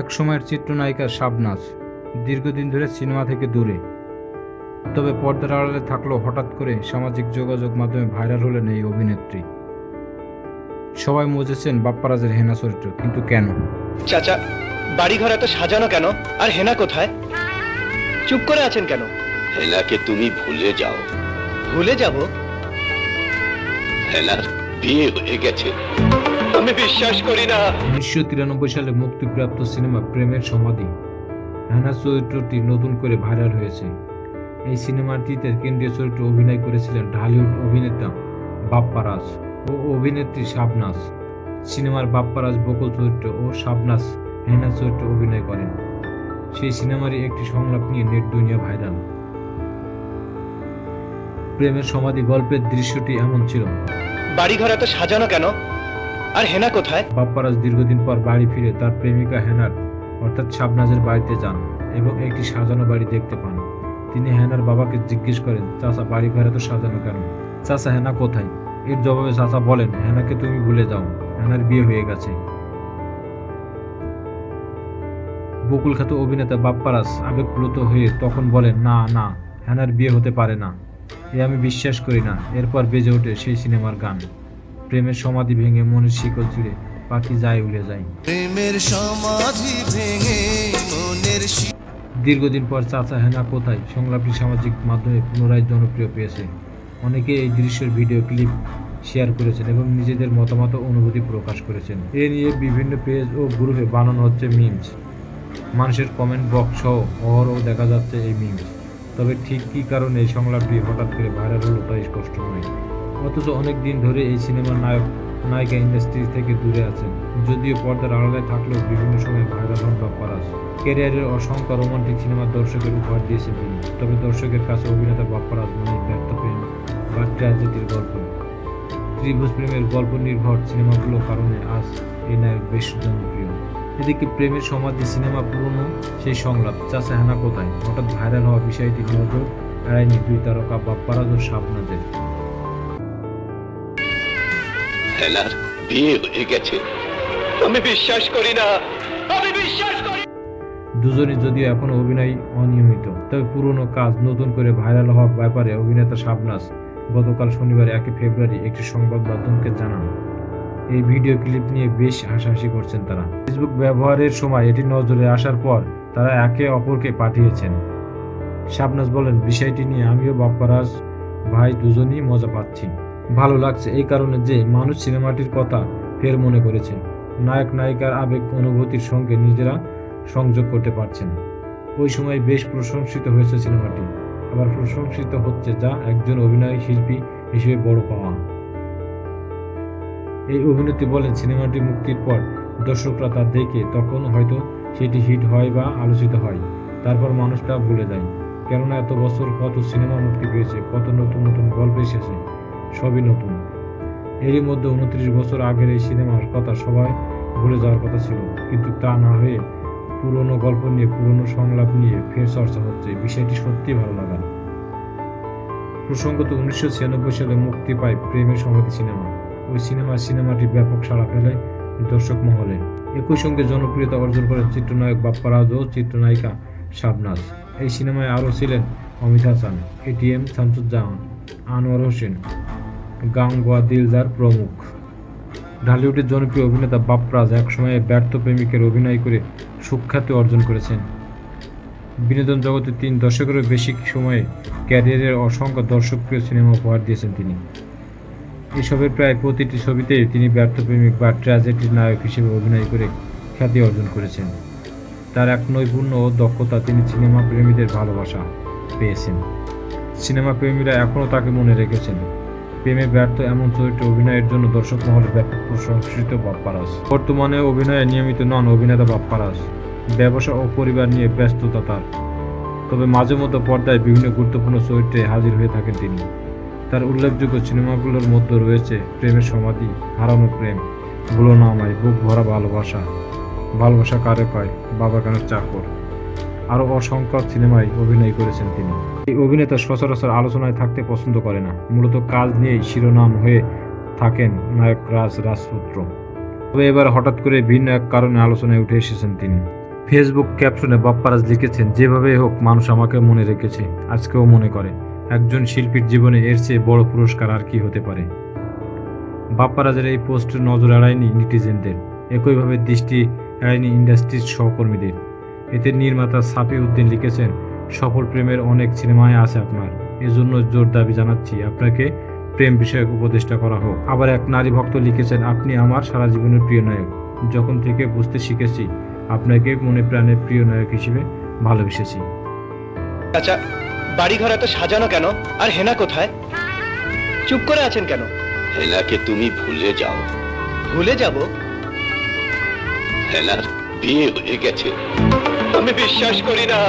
এক সময়ের চিত্রনায়িকা শাবনাজ দীর্ঘদিন ধরে সিনেমা থেকে দূরে। তবে পর্দার আড়ালে থাকলেও হঠাৎ করে সামাজিক যোগাযোগ মাধ্যমে ভাইরাল হলেন এই অভিনেত্রী। সবাই মজেছেন বাপ্পারাজের হেনা চরিত্র কিন্তু কেন? চাচা বাড়িঘর এত সাজানো কেন? আর হেনা কোথায়? চুপ করে আছেন কেন? হেলাকে তুমি ভুলে যাও। ভুলে যাব? হেলার বিয়ে হয়ে গেছে। আমি বিশ্বাস করি না। উনিশশো তিরানব্বই সালে মুক্তিপ্রাপ্ত সিনেমা প্রেমের সমাধি। হেনা চরিত্রটি নতুন করে ভাইরাল হয়েছে। এই সিনেমাটিতে কেন্দ্রীয় চরিত্রে অভিনয় করেছিলেন ঢালিউড অভিনেতা বাপ্পারাজ ও অভিনেত্রী শাবনাজ। সিনেমার বাপ্পারাজ বকুল চরিত্র ও শাবনাজ হেনা চরিত্রে অভিনয় করেন। সেই সিনেমারই একটি সংলাপ নিয়ে নেট দুনিয়া ভাইরাল। প্রেমের সমাধি গল্পের দৃশ্যটি এমন ছিল। বাড়িঘর এত সাজানো কেন? আর হেনা কোথায়? বাপ্পারাজ দীর্ঘদিন পর বাড়ি ফিরে তার প্রেমিকা হেনার, অর্থাৎ শাবনাজের বাড়িতে যান এবং একটি সাজানো বাড়ি দেখতে পান। তিনি হেনার বাবাকে জিজ্ঞেস করেন, চাচা বাড়ি ঘরে তো সাজানো কেন? চাচা, হেনা কোথায়? এর জবাবে চাচা বলেন, হেনাকে তুমি ভুলে যাও, হেনার বিয়ে হয়ে গেছে। বকুল খ্যাত অভিনেতা বাপ্পারাজ আবেগপ্লুত হয়ে তখন বলেন, না না, হেনার বিয়ে হতে পারে না। এ আমি বিশ্বাস করি না। এরপর বেজে ওঠে সেই সিনেমার গান। প্রেমের সমাধি ভেঙে মনের শিকল ছিঁড়ে পাখি যায় উড়ে যায়। প্রেমের সমাধি ভেঙে মনের দীর্ঘদিন পর চাচা হেনা কোথায়? সংলাপটি সামাজিক মাধ্যমে পুনরায় জনপ্রিয় পেয়েছে। অনেকে এই দৃশ্যের ভিডিও ক্লিপ শেয়ার করেছেন এবং নিজেদের মতামত অনুভূতি প্রকাশ করেছেন। এ নিয়ে বিভিন্ন পেজ ও গ্রুপে বানানো হচ্ছে মিমস। মানুষের কমেন্ট বক্স সহ অহরও দেখা যাচ্ছে এই মিমস। তবে ঠিক কী কারণে এই সংলাপটি হঠাৎ করে ভাইরাল হলো তা স্পষ্ট নয়। অথচ অনেক দিন ধরে এই সিনেমার নায়ক, নায়িকা ইন্ডাস্ট্রি থেকে দূরে আছেন। যদিও পর্দার আড়ালে থাকলেও বিভিন্ন সময় ভাইরাল হন বাপ্পারাজ ক্যারিয়ারের অসংখ্য রোমান্টিক সিনেমা দর্শকের উপহার দিয়েছেন তিনি। তবে দর্শকের কাছে অভিনেতা বাপ্পারাজ মানে ব্যর্থ প্রেম বা ট্র্যাজেডির গল্প। ত্রিভুজ প্রেমের গল্প নির্ভর সিনেমাগুলোর কারণে আজ এই নায়ক বেশ জনপ্রিয়। এদিকে প্রেমের সমাধি সিনেমা পুরনো, সেই সংলাপ, চাচা হেনা কোথায়? হঠাৎ ভাইরাল হওয়া বিষয়টি নজর এড়ায়নি দুই তারকা বাপ্পারাজ ও শাবনাজের। হেলার বিয়ে হয়ে গেছে আমি বিশ্বাস করি না। আমি বিশ্বাস করি দুজনই যদিও এখনও অভিনয় অনিয়মিত, তবে পুরনো কাজ নতুন করে ভাইরাল হওয়ার ব্যাপারে অভিনেতা শাবনাজ গতকাল শনিবার একই ফেব্রুয়ারি একটি সংবাদ মাধ্যমকে জানান। এই ভিডিও ক্লিপ নিয়ে বেশ হাসাহাসি করছেন তারা। ফেসবুক ব্যবহারের সময় এটি নজরে আসার পর তারা একে অপরকে পাঠিয়েছেন। শাবনাজ বলেন, বিষয়টি নিয়ে আমিও বাপ্পারাজ ভাই দুজনই মজা পাচ্ছি। ভালো লাগছে এই কারণে যে মানুষ সিনেমাটির কথা ফের মনে করেছে। নায়ক, নায়িকার আবেগ, অনুভূতির সঙ্গে নিজেরা সংযোগ করতে পারছেন। ওই সময় বেশ প্রশংসিত হয়েছে সিনেমাটি। আবার প্রশংসিত হচ্ছে যা একজন অভিনয় শিল্পী হিসেবে বড় পাওয়া। এই অভিনেত্রী বলেন, সিনেমাটি মুক্তির পর দর্শকরা তা দেখে তখন হয়তো সেটি হিট হয় বা আলোচিত হয়। তারপর মানুষটা ভুলে যায়। কেননা এত বছর কত সিনেমা মুক্তি পেয়েছে, কত নতুন নতুন গল্প এসেছে। সবই নতুন। এরই মধ্যে উনত্রিশ বছর আগের এই সিনেমার কথা সবাই ভুলে যাওয়ার কথা ছিল, কিন্তু তা না হয়ে পুরনো গল্প নিয়ে পুরনো সংলাপ নিয়ে ফের চর্চা হচ্ছে। বিষয়টি সত্যিই ভালো লাগার প্রসঙ্গত উনিশশো ছিয়ানব্বই সালে মুক্তি পায় প্রেমের সমাধি সিনেমা। ওই সিনেমা সিনেমাটি ব্যাপক সাড়া ফেলে দর্শক মহলে। একই সঙ্গে জনপ্রিয়তা অর্জন করেন চিত্রনায়ক বাপ্পারাজ ও চিত্রনায়িকা শাবনাজ। এই সিনেমায় আরও ছিলেন অমিত হাসান এটিএম শামসুজ্জামান, আনোয়ার হোসেন গাঙ্গুয়া দিলদার প্রমুখ। ঢালিউডের জনপ্রিয় অভিনেতা বাপরাজ একসময়ে ব্যর্থ প্রেমিকের অভিনয় করে সুখ্যাতি অর্জন করেছেন। বিনোদন জগতে তিন দশকেরও বেশি সময়ে ক্যারিয়ারের অসংখ্য দর্শকপ্রিয় সিনেমা উপহার দিয়েছেন তিনি। এসবের প্রায় প্রতিটি ছবিতেই তিনি ব্যর্থ প্রেমিক বা ট্র্যাজেডির নায়ক হিসেবে অভিনয় করে খ্যাতি অর্জন করেছেন। তার এক নৈপুণ্য ও দক্ষতা তিনি সিনেমা প্রেমীদের ভালোবাসা পেয়েছেন। সিনেমা প্রেমীরা এখনও তাকে মনে রেখেছেন। প্রেমে ব্যর্থ এমন চরিত্রে অভিনয়ের জন্য দর্শক মহলে ব্যাপক প্রশংসিত বাপ্পারাজ। বর্তমানে অভিনয়ে নিয়মিত নন অভিনেতা বাপ্পারাজ। ব্যবসা ও পরিবার নিয়ে ব্যস্ততা তার। তবে মাঝে মধ্যে পর্দায় বিভিন্ন গুরুত্বপূর্ণ চরিত্রে হাজির হয়ে থাকেন তিনি। তার উল্লেখযোগ্য সিনেমাগুলোর মধ্যে রয়েছে প্রেমের সমাধি, হারানো প্রেম, ভুলো নামায় বুক ভরা ভালোবাসা। ভালোবাসা কারে পায়? বাবা কেন চাকর? আরও অসংখ্য সিনেমায় অভিনয় করেছেন তিনি। এই অভিনেতা সচরাচর আলোচনায় থাকতে পছন্দ করে না। মূলত কাজ নিয়েই শিরোনাম হয়ে থাকেন নায়ক রাজ রাজপুত্র। তবে এবার হঠাৎ করে ভিন্ন এক কারণে আলোচনায় উঠে এসেছেন তিনি। ফেসবুক ক্যাপশনে বাপ্পারাজ লিখেছেন, যেভাবে হোক, মানুষ আমাকে মনে রেখেছে, আজকেও মনে করে। একজন শিল্পীর জীবনে এর চেয়ে বড় পুরস্কার আর কি হতে পারে? বাপ্পারাজের এই পোস্ট নজর এড়ায়নি নেটিজেনদের। একইভাবে দৃষ্টি এড়ায়নি ইন্ডাস্ট্রির সহকর্মীদের। এতে নির্মাতা সাফি উদ্দিন লিখেছেন সফল প্রেমের অনেক সিনেমায় আছে আপনার। এজন্য জোর দাবি জানাচ্ছি। আপনাকে প্রেম বিষয়ক উপদেষ্টা করা হোক। আবার এক নারী ভক্ত লিখেছেন আপনি আমার সারা জীবনের প্রিয় নায়ক। যখন থেকে বুঝতে শিখেছি আপনাকে মনে প্রাণের প্রিয় নায়ক হিসেবে ভালোবেসেছি। আচ্ছা বাড়ি ঘর এত সাজানো কেন? আর হেনা কোথায়? চুপ করে আছেন কেন? হেনাকে তুমি ভুলে যাও। ভুলে যাব? হেনার বিয়ে হয়ে গেছে। আমি বিশ্বাস করি না।